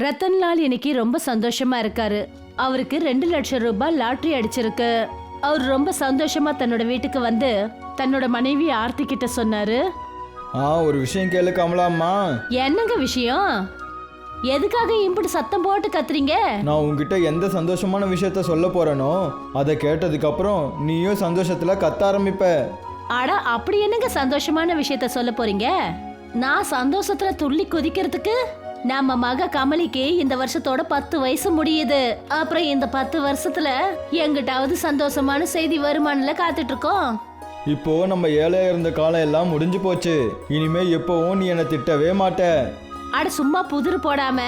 ரத்தன்லால் இன்னைக்கு ரொம்ப சந்தோஷமா இருக்காரு. அவருக்கு ரெண்டு லட்சம் ரூபாய் லாட்டரி அடிச்சிருக்கு. அவர் ரொம்ப சந்தோஷமா தன்னோட வீட்டுக்கு வந்து தன்னோட மனைவி ஆர்த்தி கிட்ட சொன்னாரு. ஆ ஒரு விஷயம் கேளு கமலாம்மா என்னங்க விஷயம்? எதுக்காக இம்புட்டு சத்தம் போட்டு கத்துறீங்க? நான் உங்ககிட்ட எந்த சந்தோஷமான விஷயத்த சொல்ல போறேனோ அதை கேட்டதுக்கு அப்புறம் நீயும் சந்தோஷத்துல கத்த ஆரம்பிப்ப. அட அப்படி என்னங்க சந்தோஷமான விஷயத்த சொல்ல போறீங்க? நான் சந்தோஷத்துல துள்ளி குதிக்கிறதுக்கு நம்ம மக கமலிக்கு இந்த வருஷத்தோட பத்து வயசு முடியுது. அப்புறம் இந்த பத்து வருஷத்துல எங்கிட்டாவது சந்தோஷமான செய்தி வருமானல காத்துட்டு இருக்கோம் இப்போ நம்ம ஏழையா இருந்த காலம் எல்லாம் முடிஞ்சு போச்சு. இனிமே எப்பவும் நீ என்னை திட்டவே மாட்ட. அட சும்மா புதிர் போடாம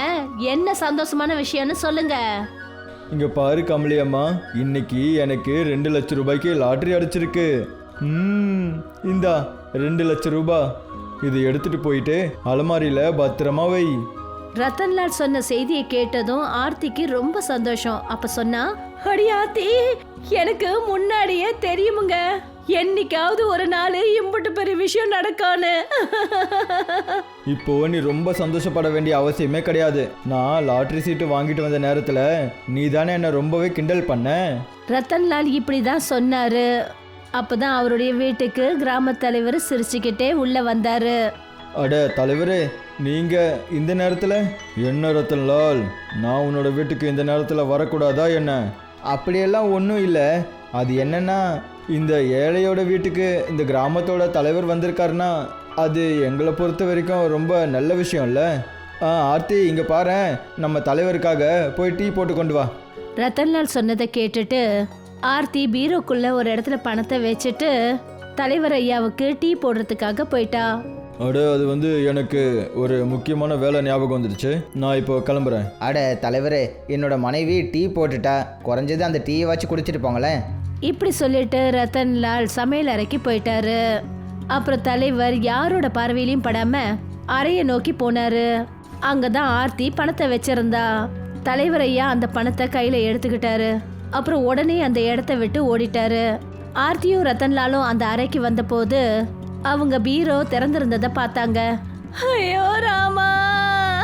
என்ன சந்தோஷமான விஷயம்னு சொல்லுங்க. இங்க பாரு கமலி அம்மா இன்னைக்கு எனக்கு ரெண்டு லட்சம் ரூபாய்க்கு லாட்டரி அடிச்சிருக்கு. ம் இந்தா ரெண்டு லட்சம் ரூபாய் இது எடுத்துட்டு போயிட்டு அலமாரியில பத்திரமா வை. ரத்தன்லால் சொன்ன செய்தியை கேட்டதும் ஆர்த்திக்கு ரொம்ப சந்தோஷம். அப்ப சொன்னா அடி ஆர்த்தி எனக்கு முன்னாடியே தெரியுமுங்க. என்னைக்காவது ஒரு நாள் இம்புட்டு பெரிய விஷயம் நடக்கான்னு இப்போ நீ ரொம்ப சந்தோஷப்பட வேண்டிய அவசியமே கிடையாது. நான் லாட்டரி சீட்டு வாங்கிட்டு வந்த நேரத்துல நீ தானே என்னை ரொம்பவே கிண்டல் பண்ண? ரத்தன்லால் இப்படிதான் சொன்னாரு. அப்பதான் அவருடைய வீட்டுக்கு கிராம தலைவர் சிரிச்சுக்கிட்டே உள்ள வந்தாரு. அட தலைவரே நீங்க இந்த நேரத்துல என்ன ரத்தன் லால்? நான் உன்னோட வீட்டுக்கு இந்த நேரத்துல வரக்கூடாதா என்ன? அப்படியெல்லாம் ஒன்றும் இல்லை. அது என்னன்னா இந்த ஏழையோட வீட்டுக்கு இந்த கிராமத்தோட தலைவர் வந்திருக்காருன்னா அது எங்களை பொறுத்த வரைக்கும் ரொம்ப நல்ல விஷயம் இல்லை ஆ ஆர்த்தி இங்கே பாரேன். நம்ம தலைவருக்காக போய் டீ போட்டு கொண்டு வா. ரத்தன்லால் சொன்னதை கேட்டுட்டு ஆர்த்தி பீரோக்குள்ள ஒரு இடத்துல பணத்தை வச்சுட்டு தலைவர் ஐயாவுக்கு டீ போடுறதுக்காக போயிட்டா. அட அது வந்து எனக்கு ஒரு முக்கியமான வேலை ஞாபகம் வந்துடுச்சு நான் இப்போ கிளம்புறேன். அட தலைவரே என்னோட மனைவி டீ போட்டுட்டா. குறைஞ்சது அந்த டீயை வச்சு குடிச்சிட்டு போங்களேன். இப்படி சொல்லிட்டு ரத்தன்லால் சமையல் அறைக்கு போயிட்டாரு. அப்புறம் தலைவர் யாரோட பார்வையிலையும் படாம அறையை நோக்கி போனாரு. அங்கதான் ஆர்த்தி பணத்தை வச்சிருந்தா. தலைவர் ஐயா அந்த பணத்தை கையில எடுத்துக்கிட்டாரு. அப்புறம் உடனே அந்த இடத்த விட்டு ஓடிட்டாரு. ஆர்த்தியும் ரத்தன்லாலும் அந்த அறைக்கு வந்தபோது அவங்க பீரோ திறந்திருந்ததை பார்த்தாங்க. ஐயோ ராமா!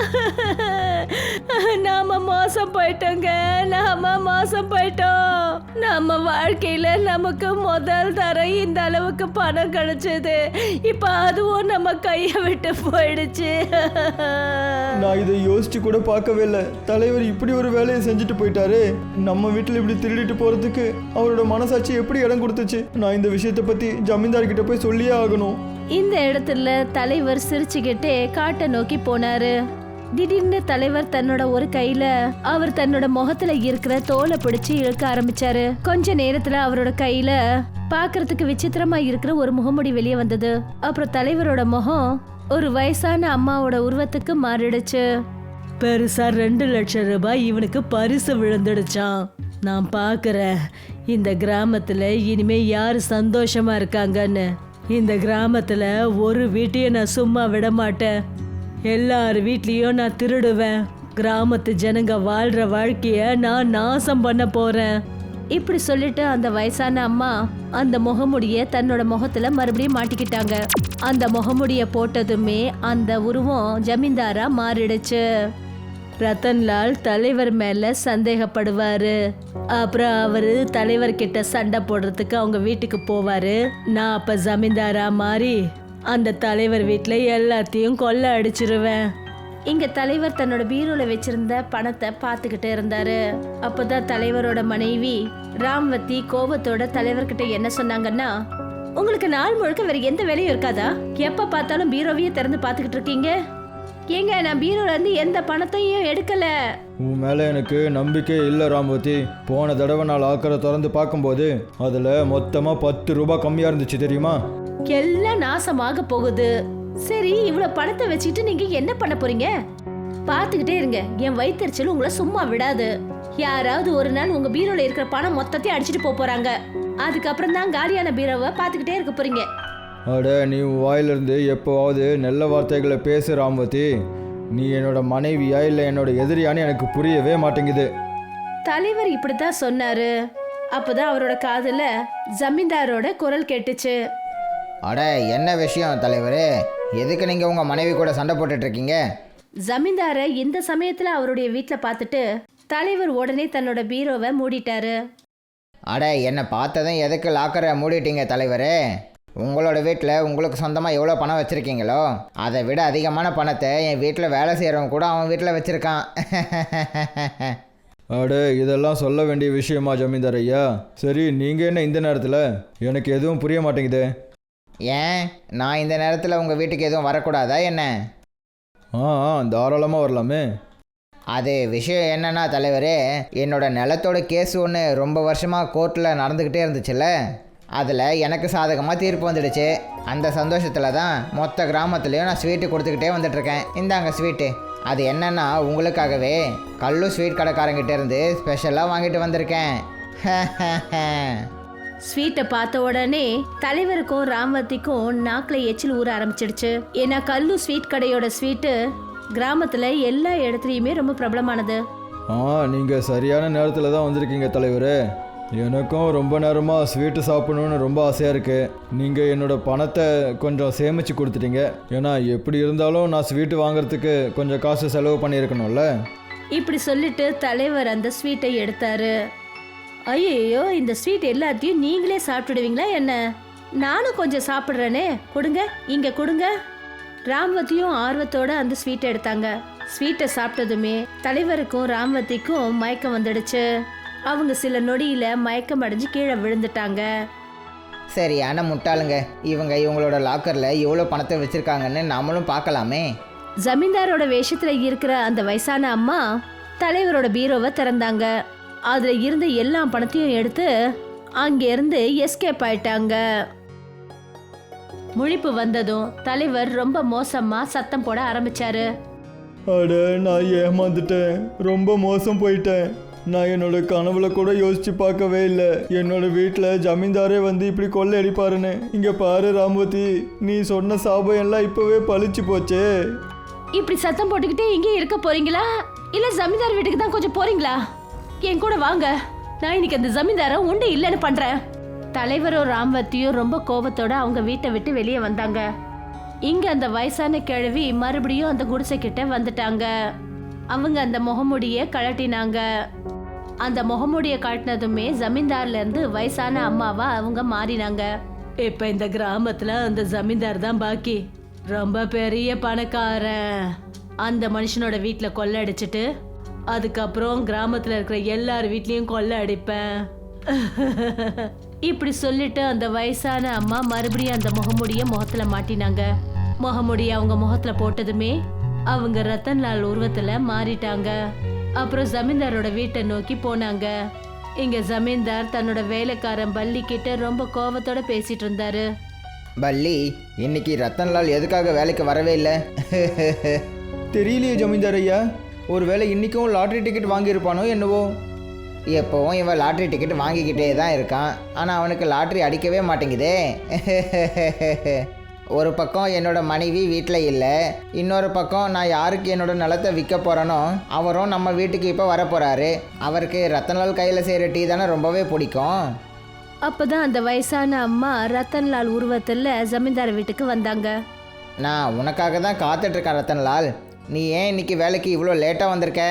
நாம மோசம் போயிட்டோங்க. நாம மோசம் போயிட்டோம். நம்ம வாழ்க்கையில நமக்கு முதல் தர இந்த அளவுக்கு பணம் கிடைச்சது. இப்ப அதுவும் நம்ம கைய விட்டு போயிடுச்சு. நான் இதை யோசிச்சு கூட பார்க்கவே இல்லை. தலைவர் இப்படி ஒரு வேலையை செஞ்சுட்டு போயிட்டாரு. நம்ம வீட்டில் இப்படி திருடிட்டு போறதுக்கு அவரோட மனசாட்சி எப்படி இடம் கொடுத்துச்சு? நான் இந்த விஷயத்தை பத்தி ஜமீன்தார் கிட்ட போய் சொல்லியே ஆகணும். இந்த இடத்துல தலைவர் சிரிச்சுக்கிட்டே காட்டை நோக்கி போனாரு. திடீர்னு தலைவர் தன்னோட ஒரு கையில அவர் தன்னோட முகத்துல இருக்கிற தோலை பிடிச்சு இழுக்க ஆரம்பிச்சாரு. கொஞ்ச நேரத்துல அவரோட கையில பாக்குறதுக்கு விசித்திரமா இருக்கிற ஒரு முகமுடி வெளியே வந்தது. அப்புறம் தலைவரோட முகம் ஒரு வயசான அம்மாவோட உருவத்துக்கு மாறிடுச்சு. பெருசா ரெண்டு லட்சம் ரூபாய் இவனுக்கு பரிசு விழுந்துடுச்சான் நான் பாக்குறேன் இந்த கிராமத்துல இனிமே யாரு சந்தோஷமா இருக்காங்கன்னு. இந்த கிராமத்துல ஒரு வீட்டையும் நான் சும்மா விட மாட்டேன். எல்லார் வீட்லயும் நான் திருடுவேன். கிராமத்து ஜனங்க வாழ்ற வாழ்க்கைய நான் நாசம் பண்ண போறேன். இப்படி சொல்லிட்டு அந்த வயசான அம்மா அந்த முகமுடிய தன்னோட முகத்துல மறுபடியும் மாட்டிக்கிட்டாங்க. அந்த முகமுடிய போட்டதுமே அந்த உருவம் ஜமீன்தாரா மாறிடுச்சு. ரத்தன்லால் தலைவர் மேல சந்தேகப்படுவாரு. அப்புறம் அவரு தலைவர் கிட்ட சண்டை போடுறதுக்கு அவங்க வீட்டுக்கு போவாரு. நான் அப்ப ஜமீன்தாரா மாறி அந்த தலைவர் வீட்ல எல்லாத்தையும் கொள்ள அடிச்சிருவேன். இங்க தலைவர் தன்னோட பீரோல வச்சிருந்த பணத்தை பார்த்துக்கிட்டு இருந்தாரு. அப்பதான் தலைவரோட மனைவி ராம்வதி கோபத்தோட தலைவர்கிட்ட என்ன சொன்னாங்கன்னா உங்களுக்கு நாள் முழுக்க வேற எந்த வேலையும் இருக்காதா? எப்ப பார்த்தாலும் பீரோவையே திறந்து பார்த்துக்கிட்டு இருக்கீங்க? ஏங்க நான் பீரோல இருந்து எந்த பணத்தையும் எடுக்கல. உன் மேலே எனக்கு நம்பிக்கை இல்லை ராமவதி. போன தடவை நான் லாக்கரை திறந்து பார்க்கும்போது அதில் மொத்தமாக பத்து ரூபாய் கம்மியாக இருந்துச்சு தெரியுமா? எல்லாம் நாசமாக போகுது. சரி இவ்வளவு பணத்தை வச்சுட்டு நீங்க என்ன பண்ண போறீங்க? பாத்துக்கிட்டே இருங்க. என் வயிற்றுச்சல் உங்களை சும்மா விடாது. யாராவது ஒரு நாள் உங்க பீரோல இருக்கிற பணம் மொத்தத்தையும் அடிச்சிட்டு போப் போறாங்க. அதுக்கப்புறம் தான் காலியான பீரோவை பாத்துக்கிட்டே இருக்க போறீங்க. அட நீ வாயிலிருந்து எப்போவாவது நல்ல வார்த்தைகளை பேசு ராமவதி. நீ என்னோட மனைவியா இல்லை என்னோட எதிரியான்னு எனக்கு புரியவே மாட்டேங்குது. தலைவர் இப்படித்தான் சொன்னாரு. அப்பதான் அவரோட காதுல ஜமீன்தாரோட குரல் கேட்டுச்சு. அட என்ன விஷயம் தலைவரே? எதுக்கு நீங்கள் உங்கள் மனைவி கூட சண்டை போட்டுட்டு இருக்கீங்க ஜமீன்தார இந்த சமயத்துல அவருடைய வீட்ல பார்த்துட்டு தலைவர் உடனே தன்னோட பீரோவை மூடிட்டாரு. அட என்னை பார்த்ததும் எதுக்கு லாக்கரை மூடிட்டீங்க தலைவரே? உங்களோட வீட்டில் உங்களுக்கு சொந்தமாக எவ்வளோ பணம் வச்சுருக்கீங்களோ அதை விட அதிகமான பணத்தை என் வீட்டில் வேலை செய்கிறவங்க கூட அவன் வீட்டில் வச்சுருக்கான். அடே இதெல்லாம் சொல்ல வேண்டிய விஷயமா ஜமீன்தார் ஐயா? சரி நீங்கள் என்ன இந்த நேரத்தில்? எனக்கு எதுவும் புரிய மாட்டேங்குதே. ஏன்? நான் இந்த நேரத்தில் உங்கள் வீட்டுக்கு எதுவும் வரக்கூடாதா என்ன? ஆ தாராளமாக வரலாமே. அது விஷயம் என்னன்னா தலைவரே என்னோட நிலத்தோட கேஸ் ஒன்று ரொம்ப வருஷமாக கோர்ட்டில் நடந்துக்கிட்டே இருந்துச்சுல்ல? அதில் எனக்கு சாதகமாக தீர்ப்பு வந்துடுச்சு. அந்த சந்தோஷத்தில் தான் மொத்த கிராமத்துலேயும் நான் ஸ்வீட்டு கொடுத்துக்கிட்டே வந்துட்டுருக்கேன். இந்தாங்க ஸ்வீட்டு அது என்னன்னா உங்களுக்காகவே கல்லு ஸ்வீட் கடைக்காரங்கிட்ட இருந்து ஸ்பெஷலாக வாங்கிட்டு வந்திருக்கேன். ஸ்வீட்டை பார்த்த உடனே தலைவருக்கும் ராமவதிக்கும் நாக்குல எச்சில் ஊற ஆரம்பிச்சிடுச்சு. ஏன்னா கல்லு ஸ்வீட் கடையோட ஸ்வீட்டு கிராமத்துல எல்லா இடத்துலயுமே ரொம்ப பிரபலமானது. ஆ நீங்கள் சரியான நேரத்தில் தான் வந்திருக்கீங்க தலைவரே. எனக்கும் ரொம்ப நேரமாக ஸ்வீட்டு சாப்பிடணுன்னு ரொம்ப ஆசையாக இருக்குது நீங்கள் என்னோட பணத்தை கொஞ்சம் சேமித்து கொடுத்துட்டீங்க. ஏன்னா எப்படி இருந்தாலும் நான் ஸ்வீட்டு வாங்குறதுக்கு கொஞ்சம் காசு செலவு பண்ணியிருக்கணும்ல. இப்படி சொல்லிட்டு தலைவர் அந்த ஸ்வீட்டை எடுத்தாரு. ஐயோ இந்த ஸ்வீட் எல்லாத்தையும் நீங்களே சாப்பிட்டுடுவீங்களா என்ன? நானும் கொஞ்சம் சாப்பிட்றேனே. கொடுங்க இங்க கொடுங்க. ராம்வதியும் ஆர்வத்தோட அந்த ஸ்வீட்டை எடுத்தாங்க. ஸ்வீட்டை சாப்பிட்டதுமே தலைவருக்கும் ராம்வதிக்கும் மயக்கம் வந்துடுச்சு. அவங்க சில நொடியில மயக்கம் அடைஞ்சு கீழே விழுந்துட்டாங்க. சரியான முட்டாளுங்க. இவங்க இவங்களோட லாக்கரில் எவ்வளோ பணத்தை வச்சுருக்காங்கன்னு நாமளும் பார்க்கலாமே. ஜமீன்தாரோட வேஷத்துல இருக்கிற அந்த வயசான அம்மா தலைவரோட பீரோவை திறந்தாங்க. அதுல இருந்த எல்லா பணத்தையும் எடுத்து அங்கிருந்து எஸ்கேப் ஆயிட்டாங்க. முழிப்பு வந்ததும் தலைவர் ரொம்ப மோசமா சத்தம் போட ஆரம்பிச்சாரு. அட நான் ஏமாந்துட்டேன். ரொம்ப மோசம் போயிட்டேன். நான் என்னோட கனவுல கூட யோசிச்சு பார்க்கவே இல்லை. என்னோட வீட்டில் ஜமீன்தாரே வந்து இப்படி கொள்ளை அடிப்பாருன்னு இங்கே பாரு ராமவதி நீ சொன்ன சாபம் எல்லாம் இப்போவே பழிச்சு போச்சே. இப்படி சத்தம் போட்டுக்கிட்டே இங்கே இருக்க போறீங்களா? இல்ல ஜமீன்தார் வீட்டுக்கு தான் கொஞ்சம் போறீங்களா? என் கூட வாங்க. நான் இன்னைக்கு அந்த ஜமீன்தாரை உண்டு இல்லைன்னு பண்றேன். தலைவரும் ராம்வர்த்தியும் ரொம்ப கோபத்தோட அவங்க வீட்டை விட்டு வெளியே வந்தாங்க. இங்க அந்த வயசான கிழவி மறுபடியும் அந்த குடிசை கிட்ட வந்துட்டாங்க. அவங்க அந்த முகமுடிய கழட்டினாங்க. அந்த முகமுடிய காட்டினதுமே ஜமீன்தார்ல இருந்து வயசான அம்மாவா அவங்க மாறினாங்க. இப்ப இந்த கிராமத்துல அந்த ஜமீன்தார் தான் பாக்கி. ரொம்ப பெரிய பணக்காரன். அந்த மனுஷனோட வீட்டில் கொள்ளை அடிச்சிட்டு அதுக்கப்புறம் கிராமத்தில் இருக்கிற எல்லார் வீட்லேயும் கொள்ளை அடிப்பேன். இப்படி சொல்லிட்டு அந்த வயசான அம்மா மறுபடியும் அந்த முகமுடிய முகத்துல மாட்டினாங்க. முகமுடிய அவங்க முகத்துல போட்டதுமே அவங்க ரத்தன்லால் உருவத்துல மாறிட்டாங்க. அப்புறம் ஜமீன்தாரோட வீட்டை நோக்கி போனாங்க. இங்க ஜமீன்தார் தன்னோட வேலைக்காரன் பள்ளி கிட்ட ரொம்ப கோபத்தோட பேசிட்டு இருந்தாரு. பள்ளி இன்னைக்கு ரத்தன்லால் எதுக்காக வேலைக்கு வரவே இல்லை? தெரியலையே ஜமீன்தார் ஐயா. ஒருவேளை இன்றைக்கும் லாட்ரி டிக்கெட் வாங்கியிருப்பானோ என்னவோ? எப்போவும் இவன் லாட்ரி டிக்கெட் வாங்கிக்கிட்டே தான் இருக்கான். ஆனால் அவனுக்கு லாட்ரி அடிக்கவே மாட்டேங்குதே. ஒரு பக்கம் என்னோட மனைவி வீட்டில் இல்லை. இன்னொரு பக்கம் நான் யாருக்கு என்னோட நிலத்தை விற்க போகிறேனோ அவரும் நம்ம வீட்டுக்கு இப்போ வரப்போகிறாரு அவருக்கு ரத்தன்லால் கையில் செய்கிற டீ தானே ரொம்பவே பிடிக்கும். அப்பதான் அந்த வயசான அம்மா ரத்தன்லால் உருவத்துல ஜமீன்தார் வீட்டுக்கு வந்தாங்க. நான் உனக்காக தான் காத்துட்ருக்கேன் ரத்தன்லால். நீ ஏன் இன்னைக்கு வேலைக்கு இவ்வளோ லேட்டாக வந்திருக்க?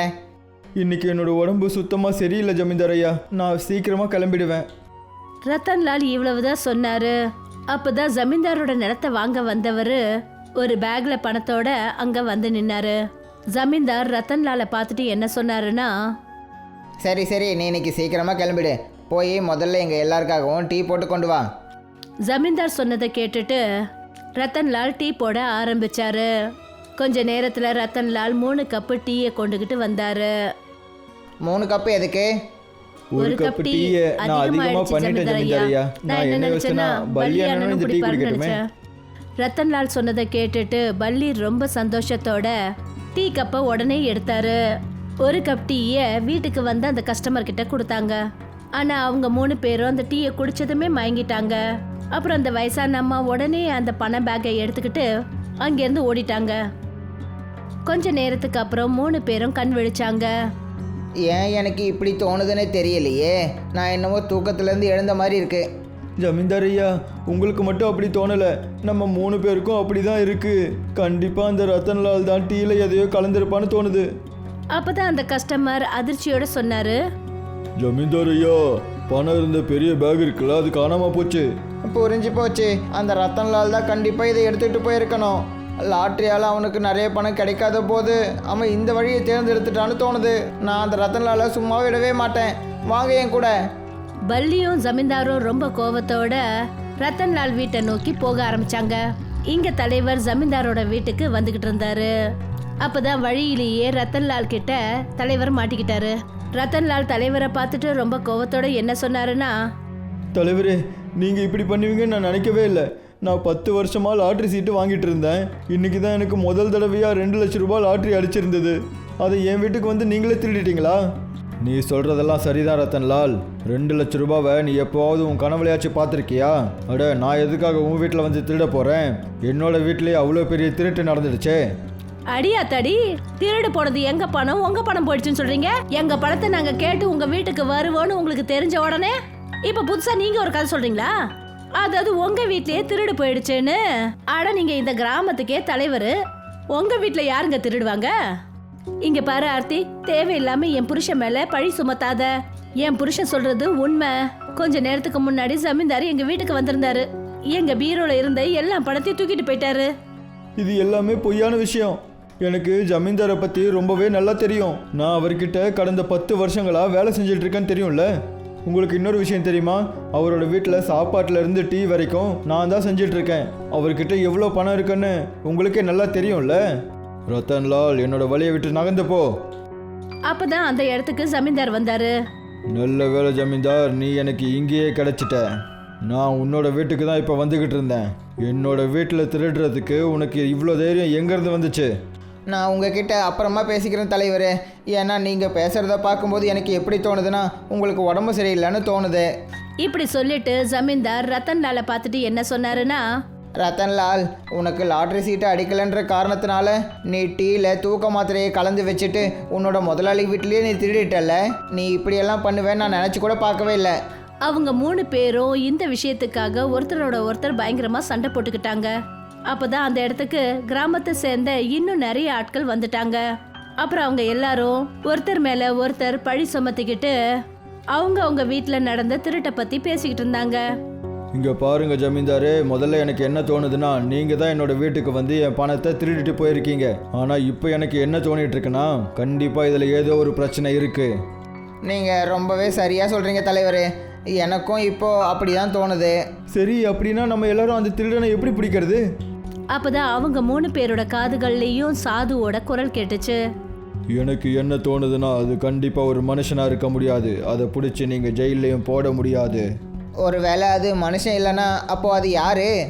இன்னைக்கு என்னோட உடம்பு சுத்தமாக சரியில்லை ஜமீன்தார் ஐயா நான் சீக்கிரமாக கிளம்பிடுவேன். ரத்தன்லால் இவ்வளவுதான் சொன்னாரு. அப்பதான் ஜமீன்தாரோட நிலத்தை வாங்க வந்தவர் ஒரு பேக்ல பணத்தோட அங்க வந்து நின்னாரு. ஜமீன்தார் ரத்தன்லாலை பார்த்துட்டு என்ன சொன்னாருன்னா சரி சரி நீ இன்னைக்கு சீக்கிரமாக கிளம்பிடு. போய் முதல்ல எங்கள் எல்லாருக்காகவும் டீ போட்டு கொண்டு வா. ஜமீன்தார் சொன்னதை கேட்டுட்டு ரத்தன்லால் டீ போட ஆரம்பிச்சாரு. கொஞ்ச நேரத்துல ரத்தன்லால் மூணு கப்பு டீயை கொண்டுகிட்டு வந்தாரு. மூணு கப்பு எதுக்கு? ஒரு கப் டீயை நான் அதிகமாக பண்ணிட்டேன் ஜமீன்தார் ஐயா. நான் என்ன பள்ளி அண்ணனும் இந்த டீ குடிக்கட்டுமே ரத்தன்லால் சொன்னதை கேட்டுட்டு பள்ளி ரொம்ப சந்தோஷத்தோட டீ கப்பை உடனே எடுத்தாரு. ஒரு கப் டீயை வீட்டுக்கு வந்து அந்த கஸ்டமர் கிட்ட கொடுத்தாங்க. ஆனா அவங்க மூணு பேரும் அந்த டீயை குடிச்சதுமே மயங்கிட்டாங்க. அப்புறம் அந்த வயசான அம்மா உடனே அந்த பண பேக்கை எடுத்துக்கிட்டு அங்கேருந்து ஓடிட்டாங்க. கொஞ்ச நேரத்துக்கு அப்புறம் மூணு பேரும் கண் விழிச்சாங்க. ஏன் எனக்கு இப்படி தோணுதுன்னே தெரியலையே. நான் என்னமோ தூக்கத்துலேருந்து எழுந்த மாதிரி இருக்கு. ஜமீன்தார் ஐயா உங்களுக்கு மட்டும் அப்படி தோணலை. நம்ம மூணு பேருக்கும் அப்படி தான் இருக்கு. கண்டிப்பாக அந்த ரத்தன்லால் தான் டீயில் எதையோ கலந்துருப்பான்னு தோணுது. அப்பதான் அந்த கஸ்டமர் அதிர்ச்சியோட சொன்னாரு. ஜமீன்தார் ஐயா பணம் இருந்த பெரிய பேக் இருக்குல்ல அது காணாம போச்சு. புரிஞ்சு போச்சு. அந்த ரத்தன்லால் தான் கண்டிப்பாக இதை எடுத்துகிட்டு போயிருக்கணும். லாட்ரியால் அவனுக்கு நிறைய பணம் கிடைக்காத போது அவன் இந்த வழியை தேர்ந்தெடுத்துட்டான்னு தோணுது. நான் அந்த ரத்தன்லாலை சும்மா விடவே மாட்டேன். வாங்க என் கூட. பல்லியும் ஜமீன்தாரும் ரொம்ப கோவத்தோட ரத்தன்லால் வீட்டை நோக்கி போக ஆரம்பிச்சாங்க. இங்க தலைவர் ஜமீன்தாரோட வீட்டுக்கு வந்துகிட்டு இருந்தாரு. அப்பதான் வழியிலேயே ரத்தன்லால் கிட்ட தலைவர் மாட்டிக்கிட்டாரு. ரத்தன்லால் தலைவரை பார்த்துட்டு ரொம்ப கோவத்தோட என்ன சொன்னாருன்னா தலைவரே நீங்கள் இப்படி பண்ணுவீங்கன்னு நான் நினைக்கவே இல்லை. நான் பத்து வருஷமா லாட்ரி சீட்டு வாங்கிட்டு இருந்தேன். இன்றைக்கி தான் எனக்கு முதல் தடவையாக ரெண்டு லட்ச ரூபாய் லாட்ரி அடிச்சிருந்தது. அதை என் வீட்டுக்கு வந்து நீங்களே திருடிட்டீங்களா? நீ சொல்கிறதெல்லாம் சரிதான் ரத்தன்லால். ரெண்டு லட்ச ரூபாவை நீ எப்போவாவது உன் கனவுலையாச்சும் பார்த்துருக்கியா? அட நான் எதுக்காக உன் வீட்டில் வந்து திருட போகிறேன் என்னோட வீட்லேயே அவ்வளோ பெரிய திருட்டு நடந்துடுச்சே. அடியா தடி திருடு போனது எங்க பணம்? உங்க பணம் போயிடுச்சுன்னு சொல்றீங்க? எங்க பணத்தை நாங்க கேட்டு உங்க வீட்டுக்கு வருவோன்னு உங்களுக்கு தெரிஞ்ச உடனே? இப்ப புதுசா நீங்க ஒரு கதை சொல்றீங்களா? அதாவது உங்க வீட்லயே திருடு போயிடுச்சுன்னு. ஆனா நீங்க இந்த கிராமத்துக்கே தலைவர். உங்க வீட்ல யாருங்க திருடுவாங்க? இங்க பாரு ஆர்த்தி. தேவையில்லாம என் புருஷன் மேல பழி சுமத்தாத. என் புருஷன் சொல்றது உண்மை. கொஞ்ச நேரத்துக்கு முன்னாடி ஜமீன்தார் எங்க வீட்டுக்கு வந்திருந்தாரு. எங்க பீரோல இருந்த எல்லா பணத்தையும் தூக்கிட்டு போயிட்டாரு. இது எல்லாமே பொய்யான விஷயம். எனக்கு ஜமீன்தாரை பற்றி ரொம்பவே நல்லா தெரியும். நான் அவர்கிட்ட கடந்த பத்து வருஷங்களாக வேலை செஞ்சுட்டு இருக்கேன்னு தெரியும்ல? உங்களுக்கு இன்னொரு விஷயம் தெரியுமா? அவரோட வீட்டில் சாப்பாட்டுல இருந்து டீ வரைக்கும் நான் தான் செஞ்சுட்டு இருக்கேன் அவர்கிட்ட எவ்வளோ பணம் இருக்குன்னு உங்களுக்கே நல்லா தெரியும்ல? ரத்தன்லால் என்னோட வழியை விட்டு நகர்ந்து போ. அப்பதான் அந்த இடத்துக்கு ஜமீன்தார் வந்தாரு. நல்ல வேலை ஜமீன்தார் நீ எனக்கு இங்கேயே கிடைச்சிட்ட. நான் உன்னோட வீட்டுக்கு தான் இப்போ வந்துக்கிட்டு இருந்தேன். என்னோட வீட்டில் திருடுறதுக்கு உனக்கு இவ்வளோ தைரியம் எங்கேருந்து வந்துச்சு? நான் உங்ககிட்ட அப்புறமா பேசிக்கிறேன் தலைவரே. ஏன்னா நீங்கள் பேசுகிறத பார்க்கும்போது எனக்கு எப்படி தோணுதுன்னா உங்களுக்கு உடம்பு சரியில்லைன்னு தோணுது. இப்படி சொல்லிட்டு ஜமீன்தார் ரத்தன்லாலை பார்த்துட்டு என்ன சொன்னாருன்னா? ரத்தன்லால் உனக்கு லாட்ரி சீட்டை அடிக்கலைன்ற காரணத்தினால நீ டீயில் தூக்க மாத்திரையை கலந்து வச்சுட்டு உன்னோட முதலாளி வீட்டிலேயே நீ திருடிட்டல்ல? நீ இப்படியெல்லாம் பண்ணுவேன்னு நான் நினச்சி கூட பார்க்கவே இல்லை. அவங்க மூணு பேரும் இந்த விஷயத்துக்காக ஒருத்தரோட ஒருத்தர் பயங்கரமா சண்டை போட்டுக்கிட்டாங்க. அப்பதான் அந்த இடத்துக்கு கிராமத்தை சேர்ந்த இன்னும் நிறைய ஆட்கள் வந்துட்டாங்க. அப்புறம் அவங்க எல்லாரும் ஒருத்தர் மேல ஒருத்தர் பழி சுமத்திக்கிட்டு அவங்க அவங்க வீட்டில் நடந்த திருட்டை பத்தி பேசிக்கிட்டு இருந்தாங்க. இங்க பாருங்க ஜமீன்தாரே முதல்ல எனக்கு என்ன தோணுதுன்னா நீங்க தான் என்னோட வீட்டுக்கு வந்து என் பணத்தை திருடிட்டு போயிருக்கீங்க. ஆனா இப்போ எனக்கு என்ன தோணிட்டு இருக்குன்னா கண்டிப்பா இதுல ஏதோ ஒரு பிரச்சனை இருக்கு. நீங்கள் ரொம்பவே சரியாக சொல்கிறீங்க தலைவரே. எனக்கும் இப்போது அப்படி தான் தோணுது. சரி அப்படின்னா நம்ம எல்லாரும் அந்த திருடனை எப்படி பிடிக்கிறது? அப்பதான் அவங்க மூணு பேரோட காதுகள்லயும் சாதுவோட குரல் கேட்டுச்சு. எனக்கு என்ன தோணுதுன்னா அது கண்டிப்பா ஒரு மனுஷனா இருக்க முடியாது. அதை பிடிச்சி நீங்க ஜெயிலையும் போட முடியாது. ஒரு வேளை அது மனுஷன் இல்லைன்னா அப்போது அது யாரு?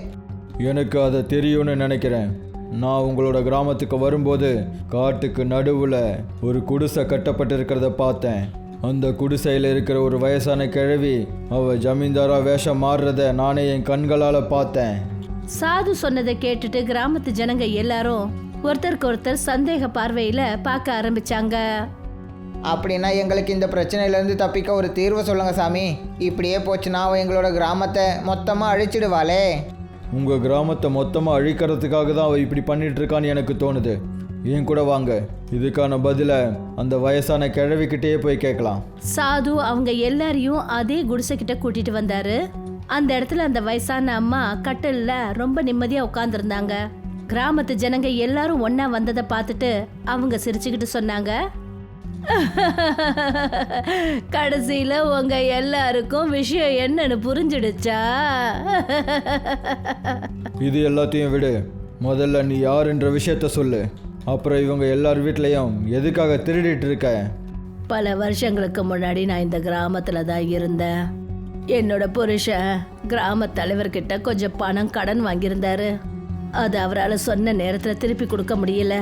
எனக்கு அதை தெரியும்னு நினைக்கிறேன். நான் உங்களோட கிராமத்துக்கு வரும்போது காட்டுக்கு நடுவில் ஒரு குடிசை கட்டப்பட்டிருக்கிறத பார்த்தேன். அந்த குடிசையில் இருக்கிற ஒரு வயசான கிழவி அவ ஜமீன்தாரா வேஷம் மாறுறத நானே என் கண்களால் பார்த்தேன். சாது சொன்னதை கேட்டுட்டு கிராமத்து ஜனங்க எல்லாரும் ஒருத்தருக்கு ஒருத்தர் சந்தேக பார்வையில பார்க்க ஆரம்பிச்சாங்க. அப்படின்னா எங்களுக்கு இந்த பிரச்சனையிலேருந்து தப்பிக்க ஒரு தீர்வு சொல்லுங்க சாமி. இப்படியே போச்சுன்னா அவன் எங்களோட கிராமத்தை மொத்தமாக அழிச்சிடுவாளே. உங்கள் கிராமத்தை மொத்தமாக அழிக்கிறதுக்காக தான் அவள் இப்படி பண்ணிட்டு இருக்கான்னு எனக்கு தோணுது. என் கூட வாங்க. இதுக்கான பதிலை அந்த வயசான கிழவிக்கிட்டேயே போய் கேட்கலாம். சாது அவங்க எல்லாரையும் அதே குடிசை கிட்ட கூட்டிட்டு வந்தாரு. அந்த இடத்துல அந்த வயசான அம்மா கட்டில்ல ரொம்ப நிம்மதியா உட்காந்துருந்தாங்க கிராமத்து ஜனங்க எல்லாரும் ஒண்ணா வந்ததை பார்த்துட்டு அவங்க சிரிச்சுக்கிட்டு சொன்னாங்க. கடைசியில உங்க எல்லாருக்கும் விஷயம் என்னன்னு புரிஞ்சிடுச்சா? இது எல்லாத்தையும் விடு. முதல்ல நீ யாருன்ற விஷயத்த சொல்லு. அப்புறம் இவங்க எல்லார் வீட்லேயும் எதுக்காக திருடிட்டு இருக்க? பல வருஷங்களுக்கு முன்னாடி நான் இந்த கிராமத்துல தான் இருந்தேன். என்னோட புருஷன் கிராம தலைவர்கிட்ட கொஞ்சம் பணம் கடன் வாங்கியிருந்தாரு. அது அவரால் சொன்ன நேரத்தில் திருப்பி கொடுக்க முடியல.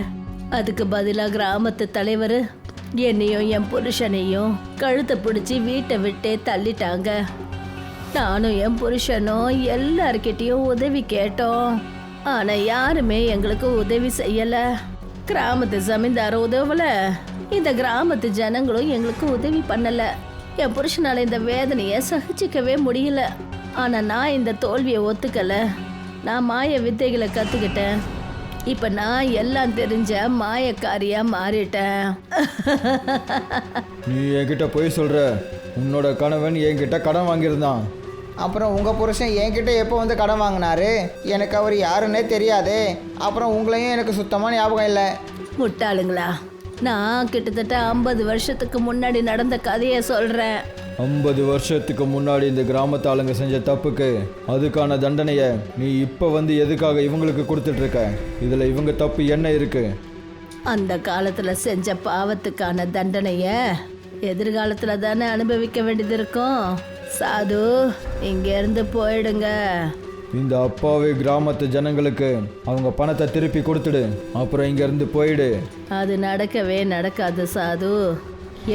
அதுக்கு பதிலாக கிராமத்து தலைவர் என்னையும் என் புருஷனையும் கழுத்தை பிடிச்சி வீட்டை விட்டே தள்ளிட்டாங்க. நானும் என் புருஷனும் எல்லார்கிட்டயும் உதவி கேட்டோம். ஆனால் யாருமே எங்களுக்கு உதவி செய்யலை. கிராமத்து ஜமீன்தார் உதவல. இந்த கிராமத்து ஜனங்களும் எங்களுக்கு உதவி பண்ணலை. என் புருஷனால இந்த வேதனையை சகிச்சிக்கவே முடியல. ஆனா நான் இந்த தோல்வியை ஒத்துக்கல. நான் மாய வித்தைகளை கத்துக்கிட்டேன். இப்ப நான் எல்லாம் தெரிஞ்ச மாயக்காரியா மாறிட்டேன். நீ என்கிட்ட போய் சொல்ற. உன்னோட கணவன் என்கிட்ட கடன் வாங்கியிருந்தான். அப்புறம் உங்கள் புருஷன் என்கிட்ட எப்போ வந்து கடன் வாங்கினாரு? எனக்கு அவர் யாருன்னே தெரியாதே. அப்புறம் உங்களையும் எனக்கு சுத்தமாக ஞாபகம் இல்லை. முட்டாளுங்களா? நான் கிட்டத்தட்ட ஐம்பது வருஷத்துக்கு முன்னாடி நடந்த கதையை சொல்றேன். ஐம்பது வருஷத்துக்கு முன்னாடி இந்த கிராமத்து ஆளுங்க செஞ்ச தப்புக்கு அதுக்கான தண்டனையை நீ இப்போ வந்து எதுக்காக இவங்களுக்கு கொடுத்துட்டு இருக்க இதில் இவங்க தப்பு என்ன இருக்கு? அந்த காலத்துல செஞ்ச பாவத்துக்கான தண்டனைய எதிர்காலத்துல தானே அனுபவிக்க வேண்டியது இருக்கும். சாது இங்க இருந்து போயிடுங்க. இந்த அப்பாவி கிராமத்து ஜனங்களுக்கு அவங்க பணத்தை திருப்பி கொடுத்துடு. அப்புறம் இங்கேருந்து போயிடு. அது நடக்கவே நடக்காது சாது.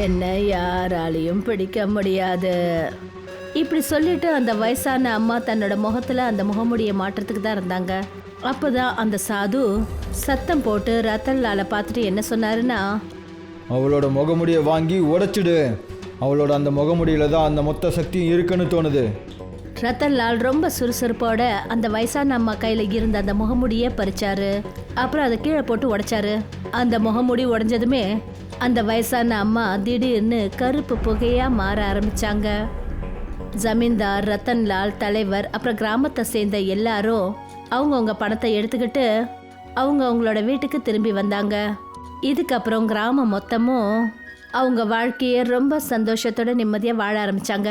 என்ன யாராலையும் பிடிக்க முடியாது. இப்படி சொல்லிட்டு அந்த வயசான அம்மா தன்னோட முகத்துல அந்த முகமுடிய மாற்றத்துக்கு தான் இருந்தாங்க. அப்பதான் அந்த சாது சத்தம் போட்டு ரத்தன்லால பார்த்துட்டு என்ன சொன்னாருன்னா அவளோட முகமுடியை வாங்கி உடைச்சிடு. அவளோட அந்த முகமுடியில தான் அந்த மொத்த சக்தியும் இருக்குன்னு தோணுது. ரத்தன்லால் ரொம்ப சுறுசுறுப்போட அந்த வயசான அம்மா கையில இருந்த அந்த முகமுடியை பறிச்சாரு. அப்புறம் அதை கீழே போட்டு உடைச்சாரு. அந்த முகமுடி உடைஞ்சதுமே அந்த வயசான அம்மா திடீர்னு கருப்பு புகையா மாற ஆரம்பிச்சாங்க. ஜமீன்தார் ரத்தன்லால் தலைவர் அப்புறம் கிராமத்தை சேர்ந்த எல்லாரும் அவங்கவுங்க பணத்தை எடுத்துக்கிட்டு அவங்க அவங்களோட வீட்டுக்கு திரும்பி வந்தாங்க. இதுக்கப்புறம் கிராமம் மொத்தமும் அவங்க வாழ்க்கையை ரொம்ப சந்தோஷத்தோட நிம்மதியாக வாழ ஆரம்பித்தாங்க